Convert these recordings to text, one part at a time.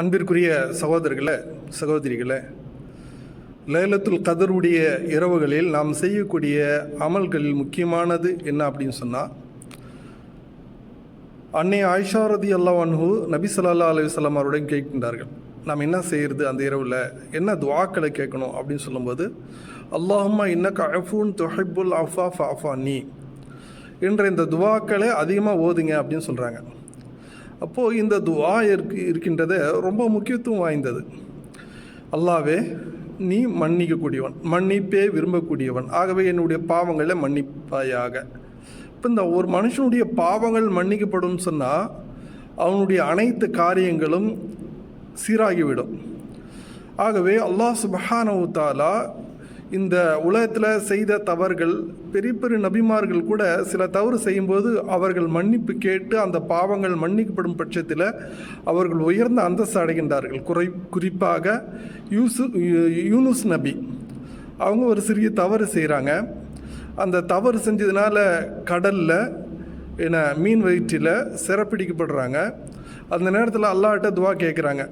அன்பிற்குரிய சகோதரர்களே சகோதரிகளே லைலத்துல் கதருடைய இரவுகளில் நாம் செய்யக்கூடிய அமல்களில் முக்கியமானது என்ன அப்படின்னு சொன்னால் அன்னை ஆயிஷாரதி அல்லாஹ் அன்ஹு நபி சொல்லா அலைஹி அவருடன் கேட்கின்றார்கள். நாம் என்ன செய்கிறது அந்த இரவில்? என்ன துவாக்களை கேட்கணும் அப்படின்னு சொல்லும்போது அல்லாஹும்மா இன்னக்க அஃபூன் தொஹிப்புல் அஃபா ஃபாஃபா நீ என்ற இந்த துவாக்களை அதிகமாக ஓதுங்க அப்படின்னு சொல்கிறாங்க அப்போது இந்த துவா இருக்கு இருக்கின்றது ரொம்ப முக்கியத்துவம் வாய்ந்தது. அல்லாவே நீ மன்னிக்கக்கூடியவன் மன்னிப்பே விரும்பக்கூடியவன். ஆகவே என்னுடைய பாவங்களை மன்னிப்பாயாக. இப்போ இந்த ஒரு மனுஷனுடைய பாவங்கள் மன்னிக்கப்படும் சொன்னால் அவனுடைய அனைத்து காரியங்களும் சீராகிவிடும். ஆகவே அல்லாஹ் சுபஹானவுத்தாலா இந்த உலகத்தில் செய்த தவறுகள் பெரிய பெரிய நபிமார்கள் கூட சில தவறு செய்யும்போது அவர்கள் மன்னிப்பு கேட்டு அந்த பாவங்கள் மன்னிக்கப்படும் பட்சத்தில் அவர்கள் உயர்ந்த அந்தஸ்து அடைகின்றார்கள். குறை குறிப்பாக யூசு யூனுஸ் நபி. அவங்க ஒரு சிறிய தவறு செய்கிறாங்க அந்த தவறு செஞ்சதுனால கடலில் என்ன மீன் வயிற்றில் சிறப்பிடிக்கப்படுறாங்க. அந்த நேரத்தில் அல்லாட்ட துவா கேட்குறாங்க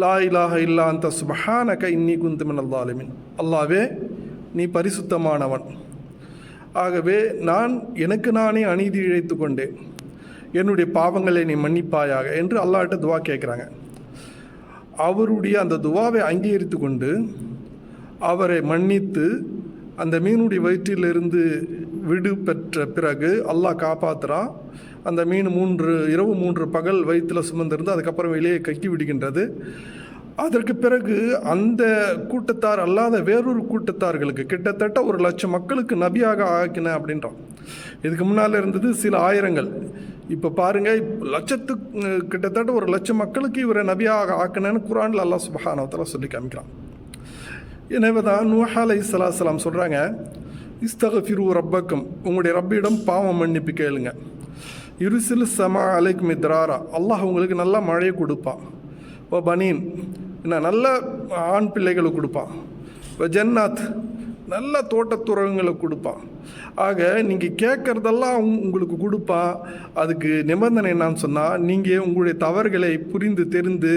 லா இலாஹ இல்லா அந்த சுபஹானக இன்னி குந்துமின் அல்லாலுமின் அல்லாவே நீ பரிசுத்தமானவன். ஆகவே நான் எனக்கு நானே அநீதி இழைத்து கொண்டேன். என்னுடைய பாவங்களை நீ மன்னிப்பாயாக என்று அல்லாஹ்ட்ட துவா கேட்குறாங்க. அவருடைய அந்த துவாவை அங்கீகரித்து கொண்டு அவரை மன்னித்து அந்த மீனுடைய வயிற்றிலிருந்து விடு பெற்ற பிறகு அல்லாஹ் காப்பாத்துறான் அந்த மீன் மூன்று இரவு மூன்று பகல் வயிற்றில் சுமந்திருந்து அதுக்கப்புறம் வெளியே கக்கி விடுகின்றது. அதற்கு பிறகு அந்த கூட்டத்தார் அல்லாத வேறொரு கூட்டத்தார்களுக்கு கிட்டத்தட்ட ஒரு லட்சம் மக்களுக்கு நபியாக ஆக்கின அப்படின்றான். இதுக்கு முன்னால் இருந்தது சில ஆயிரங்கள். இப்போ பாருங்கள் லட்சத்து கிட்டத்தட்ட ஒரு லட்சம் மக்களுக்கு இவரை நபியாக ஆக்கினேன்னு குரானில் அல்லாஹ் சுபஹானவத்தில் சொல்லி காமிக்கிறான். எனவே தான் நூஹா அலை சலாசலாம் சொல்கிறாங்க இஸ்தகஃபிரு ரப்பக்கம். உங்களுடைய ரப்பிடம் பாவம் மன்னிப்பு கேளுங்க. இருசில் சமா அலைக் மித்ராரா. அல்லாஹ் உங்களுக்கு நல்லா மழையை கொடுப்பான் ஓ பனீன். என்ன நல்ல ஆண் பிள்ளைகளை கொடுப்பான் ஓ ஜன்னாத். நல்ல தோட்டத்துறவுங்களை கொடுப்பான். ஆக நீங்கள் கேட்குறதெல்லாம் உங்களுக்கு கொடுப்பான் அதுக்கு நிபந்தனை என்னான்னு சொன்னால் நீங்கள் உங்களுடைய தவறுகளை புரிந்து தெரிந்து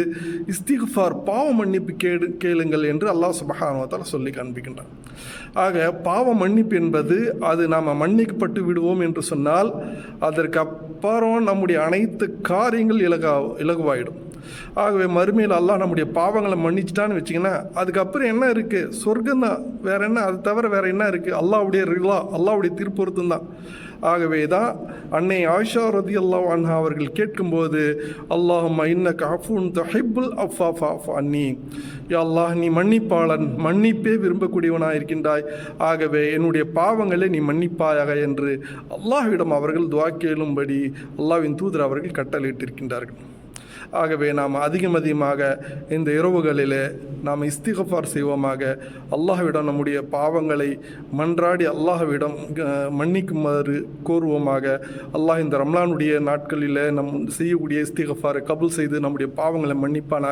இஸ்திஃபார் பாவ மன்னிப்பு கேடு கேளுங்கள் என்று அல்லாஹ் சுபஹானவத்தால் சொல்லி காண்பிக்கின்றான். ஆக பாவ மன்னிப்பு என்பது அது நாம் மன்னிக்கப்பட்டு விடுவோம் என்று சொன்னால் அதற்கு அப்புறம் நம்முடைய அனைத்து காரியங்கள் இலகா இலகுவாயிடும். ஆகவே மறுமையில் அல்லாஹ் நம்முடைய பாவங்களை மன்னிச்சிட்டான்னு வச்சிங்கன்னா அதுக்கப்புறம் என்ன இருக்குது சொர்க்கம் தான் என்ன? அது தவிர வேறு என்ன இருக்குது அல்லாவுடைய ரிலா அல்லாவுடைய திருப்பொருத்தம் தான். ஆகவே தான் அன்னை ஆயிஷா ரதி அல்லாஹ் அன்ஹா அவர்கள் கேட்கும்போது அல்லாஹும் இன்ன கஃபூன் தஹிப்புல் அஃபா ஃபாஃப் அன்னி. அல்லாஹ் நீ மன்னிப்பாளன் மன்னிப்பே விரும்பக்கூடியவனாக இருக்கின்றாய். ஆகவே என்னுடைய பாவங்களை நீ மன்னிப்பாயாக என்று அல்லாஹ்விடம் அவர்கள் துவா கேளும்படி அல்லாவின் தூதர் அவர்கள் கட்டளையிட்டிருக்கின்றார்கள். ஆகவே நாம் அதிகம் அதிகமாக இந்த இரவுகளில் நாம் இஸ்திகஃபார் செய்வோமாக. அல்லாஹ்விடம் நம்முடைய பாவங்களை மன்றாடி அல்லாஹ்விடம் மன்னிக்குமாறு கோருவோமாக. அல்லாஹ் இந்த ரம்லானுடைய நாட்களில் நம் செய்யக்கூடிய இஸ்திகஃபாரை கபுல் செய்து நம்முடைய பாவங்களை மன்னிப்பானாக.